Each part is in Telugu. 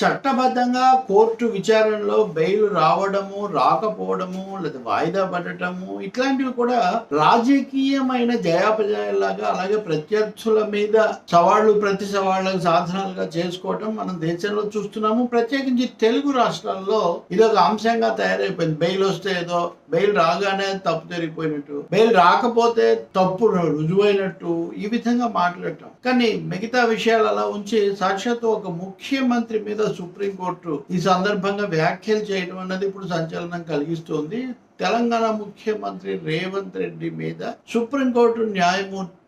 చట్టబద్ధంగా కోర్టు విచారణలో బెయిల్ రావడము రాకపోవడము లేదా వాయిదా పడటము ఇట్లాంటివి కూడా రాజకీయమైన జయాపజయాలాగా అలాగే ప్రత్యర్థుల మీద సవాళ్ళు ప్రతి సవాళ్ళకు సాధనాలుగా చేసుకోవటం మనం దేశంలో చూస్తున్నాము. ప్రత్యేకించి తెలుగు రాష్ట్రాల్లో ఇది ఒక అంశంగా తయారైపోయింది. బెయిల్ వస్తే ఏదో బెయిల్ రాగానే తప్పు జరిగిపోయినట్టు బెయిల్ రాకపోతే తప్పు రుజువైనట్టు ఈ విధంగా మాట్లాడటం. కానీ మిగతా విషయాలు అలా ఉంచి సాక్షాత్తు ఒక ముఖ్యమంత్రి మీద సుప్రీంకోర్టు ఈ సందర్భంగా వ్యాఖ్యలు చేయడం అన్నది ఇప్పుడు సంచలనం కలిగిస్తోంది. తెలంగాణ ముఖ్యమంత్రి రేవంత్ రెడ్డి మీద సుప్రీంకోర్టు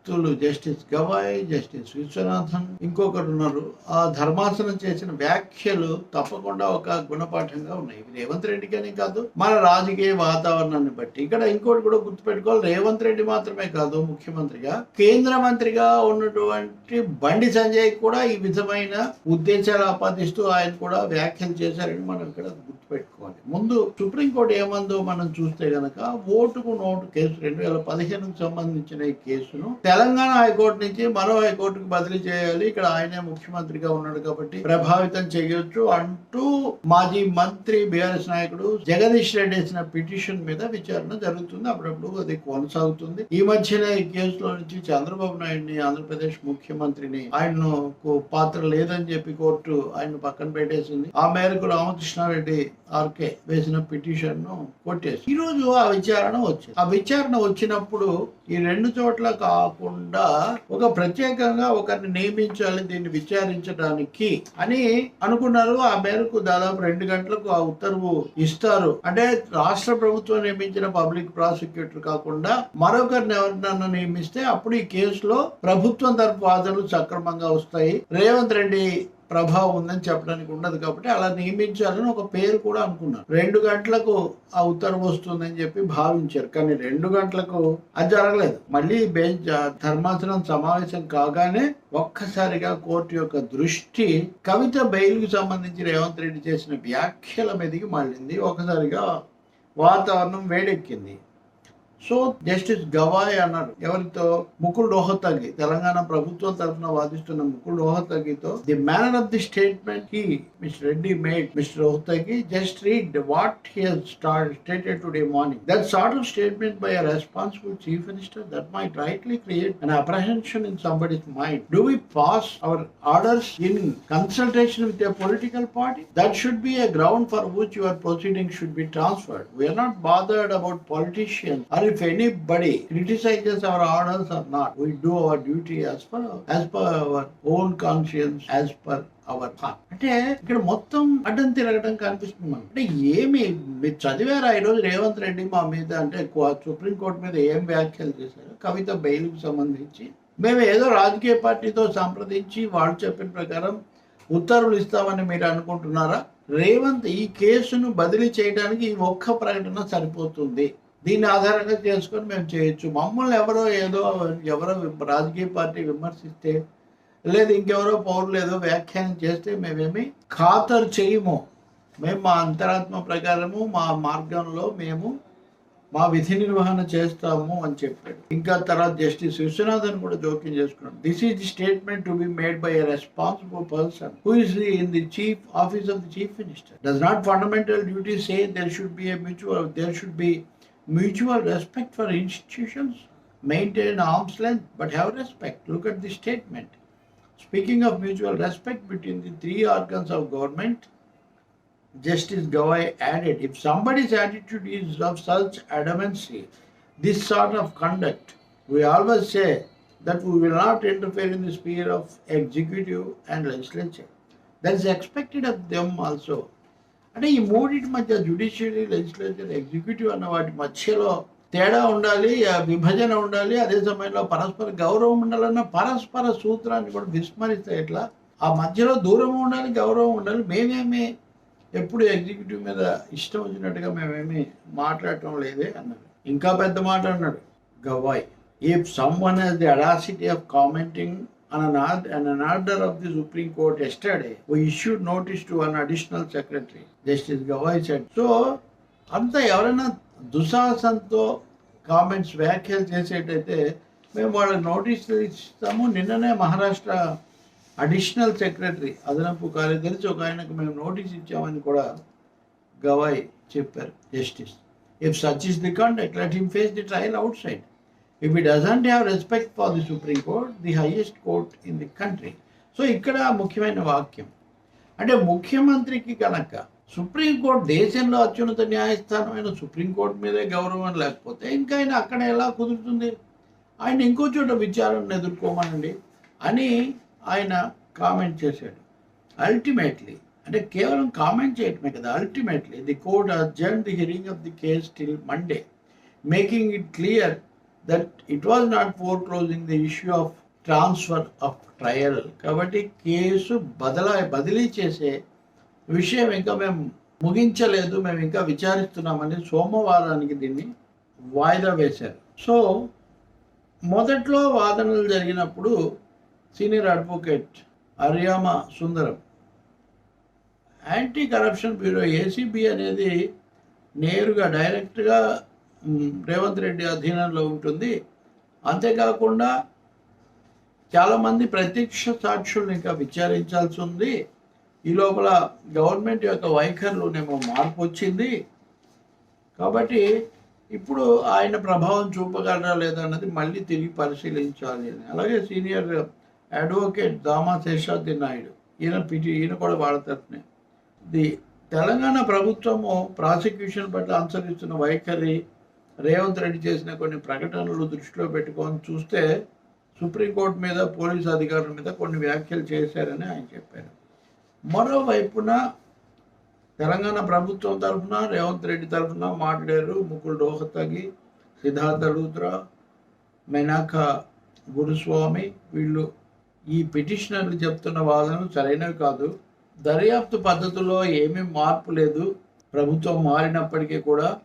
న్యాయమూర్తులు జస్టిస్ గవాయ్ జస్టిస్ విశ్వనాథన్ ఇంకొకరు ఉన్నారు ఆ ధర్మాసనం చేసిన వ్యాఖ్యలు తప్పకుండా ఒక గుణపాఠంగా ఉన్నాయి. రేవంత్ రెడ్డికి అని కాదు మన రాజకీయ వాతావరణాన్ని బట్టి. ఇక్కడ ఇంకోటి కూడా గుర్తుపెట్టుకోవాలి రేవంత్ రెడ్డి మాత్రమే కాదు ముఖ్యమంత్రిగా. కేంద్ర మంత్రిగా ఉన్నటువంటి బండి సంజయ్ కూడా ఈ విధమైన ఉద్దేశాలు ఆపాదిస్తూ ఆయన కూడా వ్యాఖ్యలు చేశారని మనం ఇక్కడ గుర్తుపెట్టుకోవాలి. ముందు సుప్రీంకోర్టు ఏమందో మనం చూస్తే గనక ఓటుకు నోటు కేసు రెండు వేల పదిహేనుకు సంబంధించిన ఈ కేసును తెలంగాణ హైకోర్టు నుంచి మరో హైకోర్టుకు బదిలీ చేయాలి. ఇక్కడ ఆయనే ముఖ్యమంత్రిగా ఉన్నాడు కాబట్టి ప్రభావితం చేయొచ్చు అంటూ మాజీ మంత్రి బీఆర్ఎస్ నాయకుడు జగదీష్ రెడ్డి వేసిన పిటిషన్ మీద విచారణ జరుగుతుంది. అప్పుడప్పుడు అది కొనసాగుతుంది. ఈ మధ్యనే ఈ కేసులో నుంచి చంద్రబాబు నాయుడిని ఆంధ్రప్రదేశ్ ముఖ్యమంత్రిని ఆయనకు పాత్ర లేదని చెప్పి కోర్టు ఆయన పక్కన పెట్టేసింది. ఆ మేరకు రామకృష్ణారెడ్డి ఆర్కే వేసిన పిటిషన్ను కొట్టేసి ఈ రోజు ఆ విచారణ వచ్చింది. ఆ విచారణ వచ్చినప్పుడు ఈ రెండు చోట్ల కాకుండా ఒక ప్రత్యేకంగా ఒకరిని నియమించాలి దీన్ని విచారించడానికి అని అనుకున్నారు. ఆ మేరకు దాదాపు రెండు గంటలకు ఆ ఉత్తర్వు ఇస్తారు. అంటే రాష్ట్ర ప్రభుత్వం నియమించిన పబ్లిక్ ప్రాసిక్యూటర్ కాకుండా మరొకరిని ఎవరినన్నా నియమిస్తే అప్పుడు ఈ కేసులో ప్రభుత్వం తరపు వాదనలు సక్రమంగా వస్తాయి. రేవంత్ రెడ్డి ప్రభావం ఉందని చెప్పడానికి ఉండదు కాబట్టి అలా నియమించాలని ఒక పేరు కూడా అనుకున్నారు. రెండు గంటలకు ఆ ఉత్తర్వు వస్తుందని చెప్పి భావించారు. కానీ రెండు గంటలకు అది జరగలేదు. మళ్ళీ బెంచ్ ధర్మాసనం సమావేశం కాగానే ఒక్కసారిగా కోర్టు యొక్క దృష్టి కవిత బెయిల్కి సంబంధించి రేవంత్ రెడ్డి చేసిన వ్యాఖ్యల మీదకి మళ్ళింది. ఒకసారిగా వాతావరణం వేడెక్కింది. సో జస్టిస్ గవాయ్ అన్నారు ఎవరితో? ముకుల్ రోహతగి తెలంగాణ ప్రభుత్వం తరఫున వాదిస్తున్న Mukul రోహతగితో the manner of the statement he Mister Reddy made Mister Rohatgi just read what he stated today morning that sort of statement by a responsible chief minister that might rightly create an apprehension in somebody's mind do we pass our orders in consultation with a political party that should be a ground for which your proceeding should be transferred we're not bothered about politician are if anybody criticizes our orders or not, we do our duty as per as per our own conscience, as per our thought అంటే ఇక్కడ మొత్తం అడ్డం తిరగడం కనిపిస్తుంది మనం అంటే ఏమి మీరు చదివారా ఈరోజు రేవంత్ రెడ్డి మా మీద అంటే సుప్రీంకోర్టు మీద ఏం వ్యాఖ్యలు చేశారు? కవిత బెయిల్కి సంబంధించి. మేము ఏదో రాజకీయ పార్టీతో సంప్రదించి వాళ్ళు చెప్పిన ప్రకారం ఉత్తర్వులు ఇస్తామని మీరు అనుకుంటున్నారా? రేవంత్ ఈ కేసును బదిలీ చేయడానికి ఈ ఒక్క ప్రకటన సరిపోతుంది. దీన్ని ఆధారంగా చేసుకొని మేము చేయొచ్చు. మమ్మల్ని ఎవరో ఏదో ఎవరో రాజకీయ పార్టీ విమర్శిస్తే లేదు ఇంకెవరో పౌరులు ఏదో వ్యాఖ్యానం చేస్తే మేమేమి ఖాతరు చేయము. మేము మా అంతరాత్మ ప్రకారము మా మార్గంలో మేము మా విధి నిర్వహణ చేస్తాము అని చెప్పాడు. ఇంకా తర్వాత జస్టిస్ విశ్వనాథన్ కూడా జోక్యం చేసుకున్నాడు. This is the statement to be made by a responsible person who is in the chief office of the chief minister does not fundamental duty say there should be a mutual there should be mutual respect for institutions, maintain arm's length, but have respect. Look at this statement. Speaking of mutual respect between the three organs of government, Justice Gawai added, if somebody's attitude is of such adamancy, this sort of conduct, we always say that we will not interfere in the sphere of executive and legislature. That is expected of them also. అంటే ఈ మూడింటి మధ్య జుడిషియరీ లెజిస్లేచర్ ఎగ్జిక్యూటివ్ అన్న వాటి మధ్యలో తేడా ఉండాలి విభజన ఉండాలి అదే సమయంలో పరస్పర గౌరవం ఉండాలన్న పరస్పర సూత్రాన్ని కూడా విస్మరిస్తే ఎట్లా? ఆ మధ్యలో దూరం ఉండాలి గౌరవం ఉండాలి. మేమేమి ఎప్పుడు ఎగ్జిక్యూటివ్ మీద ఇష్టం వచ్చినట్టుగా మేమేమి మాట్లాడటం లేదే అన్నాడు. ఇంకా పెద్ద మాట అన్నాడు. Gavai if someone has the audacity of commenting on an, ord- on an order of the Supreme Court yesterday, we issued notice to an additional secretary. Justice Gawai said. So, అంత ఎవరైనా దుశాసంతో కామెంట్స్ వ్యాఖ్యలు చేసేటైతే మేము వాళ్ళకి నోటీసులు ఇస్తాము నిన్ననే మహారాష్ట్ర అడిషనల్ సెక్రటరీ అదనపు కార్యదర్శి ఒక ఆయనకు మేము నోటీస్ ఇచ్చామని కూడా గవాయ్ చెప్పారు justice if such is the conduct let him face the trial outside if it doesn't have respect for the Supreme Court the highest court in the country so ఇక్కడ ముఖ్యమైన వాక్యం అంటే ముఖ్యమంత్రికి కనుక సుప్రీంకోర్టు దేశంలో అత్యున్నత న్యాయస్థానమైన సుప్రీంకోర్టు మీదే గౌరవం లేకపోతే ఇంకా ఆయన అక్కడ ఎలా కుదురుతుంది ఆయన ఇంకో చోట విచారణను ఎదుర్కోమనండి అని ఆయన కామెంట్ చేశాడు అల్టిమేట్లీ అంటే కేవలం కామెంట్ చేయటమే కదా ultimately the court urgent the hearing of the case till Monday making it clear that it was not for closing the issue of transfer of trial కాబట్టి కేసు బదలా బదిలీ చేసే విషయం ఇంకా మేము ముగించలేదు మేము ఇంకా విచారిస్తున్నామని సోమవారానికి దీన్ని వాయిదా వేశారు. సో మొదట్లో వాదనలు జరిగినప్పుడు senior advocate Aryama Sundaram anti corruption bureau ACB అనేది నేరుగా డైరెక్ట్గా రేవంత్ రెడ్డి అధీనంలో ఉంటుంది. అంతేకాకుండా చాలామంది ప్రత్యక్ష సాక్షుల్ని ఇంకా విచారించాల్సి ఉంది. ఈ లోపల గవర్నమెంట్ యొక్క వైఖరిలోనేమో మార్పు వచ్చింది. కాబట్టి ఇప్పుడు ఆయన ప్రభావం చూపగలరా లేదా అన్నది మళ్ళీ తిరిగి పరిశీలించాలి అని. అలాగే సీనియర్ అడ్వకేట్ దామా శేషాద్రి నాయుడు ఈయన పిటి ఈయన కూడా వాళ్ళ తరఫునే. ది తెలంగాణ ప్రభుత్వము ప్రాసిక్యూషన్ పట్ల అనుసరిస్తున్న వైఖరి రేవంత్ రెడ్డి చేసిన కొన్ని ప్రకటనలు దృష్టిలో పెట్టుకొని చూస్తే సుప్రీంకోర్టు మీద పోలీసు అధికారుల మీద కొన్ని వ్యాఖ్యలు చేశారని ఆయన చెప్పారు. మరోవైపున తెలంగాణ ప్రభుత్వం తరఫున రేవంత్ రెడ్డి తరఫున మాట్లాడారు ముకుల్ రోహతగి సిద్ధార్థ లూత్రా మెనాక గురుస్వామి. వీళ్ళు ఈ పిటిషనర్లు చెప్తున్న వాదనలు సరైనవి కాదు. దర్యాప్తు పద్ధతుల్లో ఏమీ మార్పు లేదు. ప్రభుత్వం మారినప్పటికీ కూడా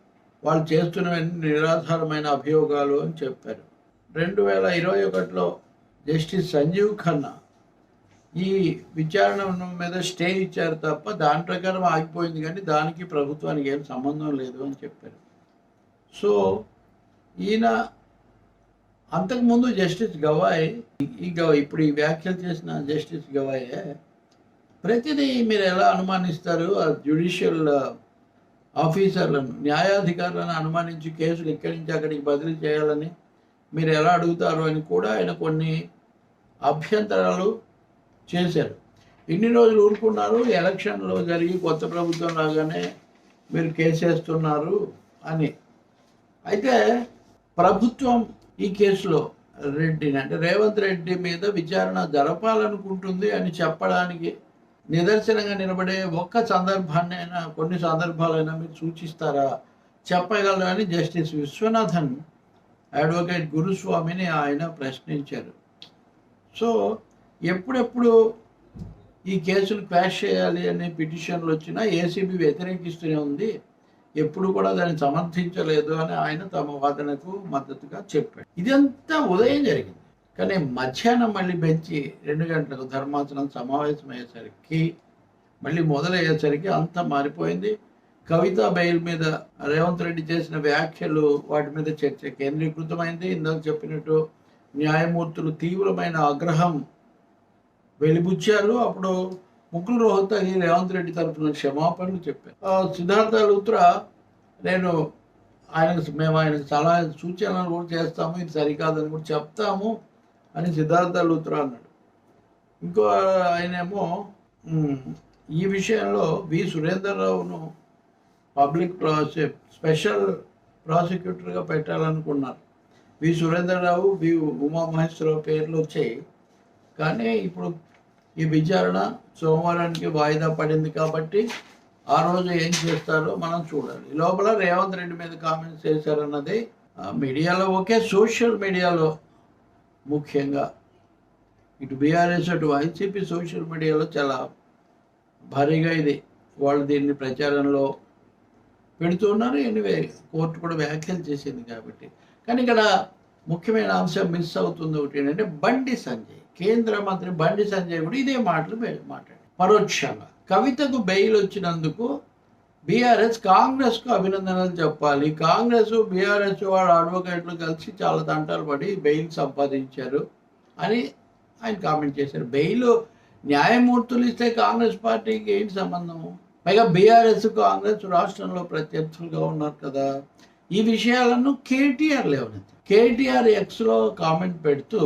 వాళ్ళు చేస్తున్నవన్నీ నిరాధారమైన అభియోగాలు అని చెప్పారు. రెండు వేల ఇరవై ఒకటిలో జస్టిస్ సంజీవ్ ఖన్నా ఈ విచారణ మీద స్టే ఇచ్చారు తప్ప దాని ప్రకారం ఆగిపోయింది కానీ దానికి ప్రభుత్వానికి ఏం సంబంధం లేదు అని చెప్పారు. సో ఈయన అంతకుముందు జస్టిస్ గవాయ్ ఈ గవాయ్ ఇప్పుడు ఈ వ్యాఖ్యలు చేసిన జస్టిస్ గవాయే ప్రతిదీ మీరు ఎలా అనుమానిస్తారు? ఆ జ్యుడిషియల్ ఆఫీసర్లను న్యాయాధికారులను అనుమానించి కేసులు ఇక్కడి నుంచి అక్కడికి బదిలీ చేయాలని మీరు ఎలా అడుగుతారు అని కూడా ఆయన కొన్ని అభ్యంతరాలు చేశారు. ఇన్ని రోజులు ఊరుకున్నారు ఎలక్షన్లో జరిగి కొత్త ప్రభుత్వం రాగానే మీరు కేసేస్తున్నారు అని. అయితే ప్రభుత్వం ఈ కేసులో రెడ్డిని అంటే రేవంత్ రెడ్డి మీద విచారణ జరపాలనుకుంటుంది అని చెప్పడానికి నిదర్శనంగా నిలబడే ఒక్క సందర్భాన్ని అయినా కొన్ని సందర్భాలైనా మీరు సూచిస్తారా? చెప్పగలరా అని జస్టిస్ విశ్వనాథన్ అడ్వకేట్ గురుస్వామిని ఆయన ప్రశ్నించారు. సో ఎప్పుడెప్పుడు ఈ కేసును క్వాష్ చేయాలి అనే పిటిషన్లు వచ్చినా ఏసీబీ వ్యతిరేకిస్తూనే ఉంది. ఎప్పుడు కూడా దాన్ని సమర్థించలేదు అని ఆయన తమ వాదనకు మద్దతుగా చెప్పాడు ఇదంతా ఉదయం జరిగింది. కానీ మధ్యాహ్నం మళ్ళీ పెంచి రెండు గంటలకు ధర్మాసనం సమావేశం అయ్యేసరికి మళ్ళీ మొదలయ్యేసరికి అంతా మారిపోయింది. కవిత బెయిల్ మీద రేవంత్ రెడ్డి చేసిన వ్యాఖ్యలు వాటి మీద చర్చ కేంద్రీకృతమైంది. ఇందాక చెప్పినట్టు న్యాయమూర్తులు తీవ్రమైన ఆగ్రహం వెలిబుచ్చారు. అప్పుడు ముకుల్ రోహతగి రేవంత్ రెడ్డి తరఫున క్షమాపణలు చెప్పారు. సిద్ధార్థ లూత్రా నేను ఆయనకు మేము ఆయనకు సలహా సూచనలు కూడా చేస్తాము ఇది సరికాదని కూడా చెప్తాము. అని సిద్ధార్థ లూత్రా అన్నాడు. ఇంకో ఆయనేమో ఈ విషయంలో వి. సురేందర్రావును పబ్లిక్ ప్రాసె స్పెషల్ ప్రాసిక్యూటర్గా పెట్టాలనుకున్నారు. వి. సురేందర్రావు వి. ఉమామహేశ్వరరావు పేర్లు వచ్చాయి. కానీ ఇప్పుడు ఈ విచారణ సోమవారానికి వాయిదా పడింది కాబట్టి ఆ రోజు ఏం చేస్తారో మనం చూడాలి. ఈ లోపల రేవంత్ రెడ్డి మీద కామెంట్స్ చేశారన్నది ఆ, మీడియాలో ఒకే సోషల్ మీడియాలో ముఖ్యంగా ఇటు బీఆర్ఎస్ అటు వైసీపీ సోషల్ మీడియాలో చాలా భారీగా ఇది. వాళ్ళు దీన్ని ప్రచారంలో పెడుతున్నారు ఎనివే కోర్టు కూడా వ్యాఖ్యలు చేసింది కాబట్టి. కానీ ఇక్కడ ముఖ్యమైన అంశం మిస్ అవుతుంది ఒకటి ఏంటంటే బండి సంజయ్ కేంద్ర మంత్రి బండి సంజయ్ కూడా ఇదే మాటలు మాట్లాడి పరోక్షంగా కవితకు బెయిల్ వచ్చినందుకు బీఆర్ఎస్ కాంగ్రెస్కు అభినందనలు చెప్పాలి. కాంగ్రెస్ బీఆర్ఎస్ వాడు అడ్వకేట్లు కలిసి చాలా తంటాలు పడి బెయిల్ సంపాదించారు అని ఆయన కామెంట్ చేశారు. బెయిల్ న్యాయమూర్తులు ఇస్తే కాంగ్రెస్ పార్టీకి ఏంటి సంబంధము పైగా బీఆర్ఎస్ కాంగ్రెస్ రాష్ట్రంలో ప్రత్యర్థులుగా ఉన్నారు కదా. ఈ విషయాలను కేటీఆర్ లేవనెత్తి కేటీఆర్ ఎక్స్లో కామెంట్ పెడుతూ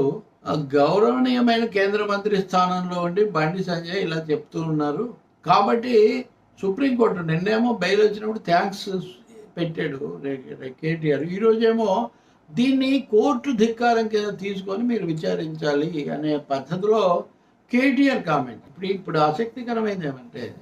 గౌరవనీయమైన కేంద్ర మంత్రి స్థానంలో ఉండి బండి సంజయ్ ఇలా చెప్తూ ఉన్నారు. కాబట్టి సుప్రీంకోర్టు నిన్నేమో బెయిల్ వచ్చినప్పుడు థ్యాంక్స్ పెట్టాడు కేటీఆర్. ఈరోజేమో దీన్ని కోర్టు ధిక్కారం కింద తీసుకొని మీరు విచారించాలి అనే పద్ధతిలో కేటీఆర్ కామెంట్. ఇప్పుడు ఇప్పుడు ఆసక్తికరమైనది ఏమంటే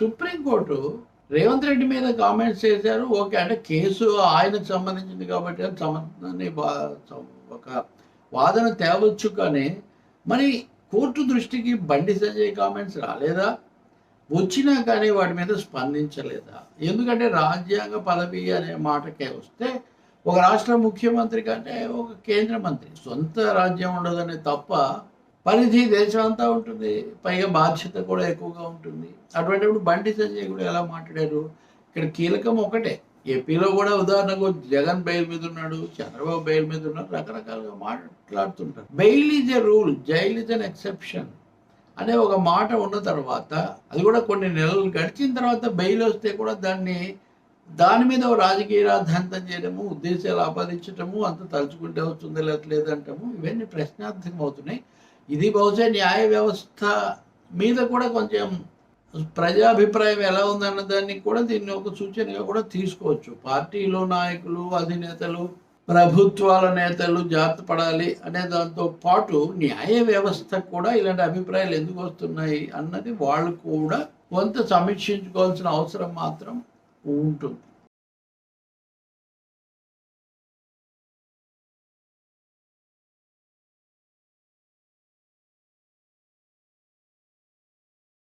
సుప్రీంకోర్టు రేవంత్ రెడ్డి మీద కామెంట్స్ చేశారు. ఓకే అంటే కేసు ఆయనకు సంబంధించింది కాబట్టి అది సంబంధాన్ని బా- ఒక వాదన తేవచ్చు కానీ మరి కోర్టు దృష్టికి బండి సంజయ్ కామెంట్స్ రాలేదా? వచ్చినా కానీ వాటి మీద స్పందించలేదా? ఎందుకంటే రాజ్యాంగ పదవి అనే మాటకే వస్తే ఒక రాష్ట్ర ముఖ్యమంత్రి కంటే ఒక కేంద్ర మంత్రి. సొంత రాజ్యం ఉండదనే తప్ప పరిధి దేశం అంతా ఉంటుంది. పైగా బాధ్యత కూడా ఎక్కువగా ఉంటుంది. అటువంటిప్పుడు బండి సంజయ్ కూడా ఎలా మాట్లాడారు? ఇక్కడ కీలకం ఒకటే. ఏపీలో కూడా ఉదాహరణకు జగన్ బెయిల్ మీద ఉన్నాడు చంద్రబాబు బెయిల్ మీద ఉన్నాడు రకరకాలుగా మాట్లాడుతుంటారు. Bail is a rule jail is an exception. అనే ఒక మాట ఉన్న తర్వాత అది కూడా కొన్ని నెలలు గడిచిన తర్వాత బెయిల్ వస్తే కూడా దాన్ని దాని మీద రాజకీయ రాద్ధాంతం చేయడము ఉద్దేశాలు ఆపాదించటము అంత తలుచుకుంటే వస్తుందో లేదా లేదంటాము ఇవన్నీ ప్రశ్నార్థకం అవుతున్నాయి ఇది బహుశా న్యాయ వ్యవస్థ మీద కూడా కొంచెం ప్రజాభిప్రాయం ఎలా ఉందన్న దాన్ని కూడా దీన్ని ఒక సూచనగా కూడా తీసుకోవచ్చు. పార్టీలో నాయకులు అధినేతలు ప్రభుత్వాల నేతలు జాగ్రత్త పడాలి అనే దాంతో పాటు న్యాయ వ్యవస్థ కూడా ఇలాంటి అభిప్రాయాలు ఎందుకు వస్తున్నాయి అన్నది వాళ్ళు కూడా కొంత సమీక్షించుకోవాల్సిన అవసరం మాత్రం ఉంటుంది.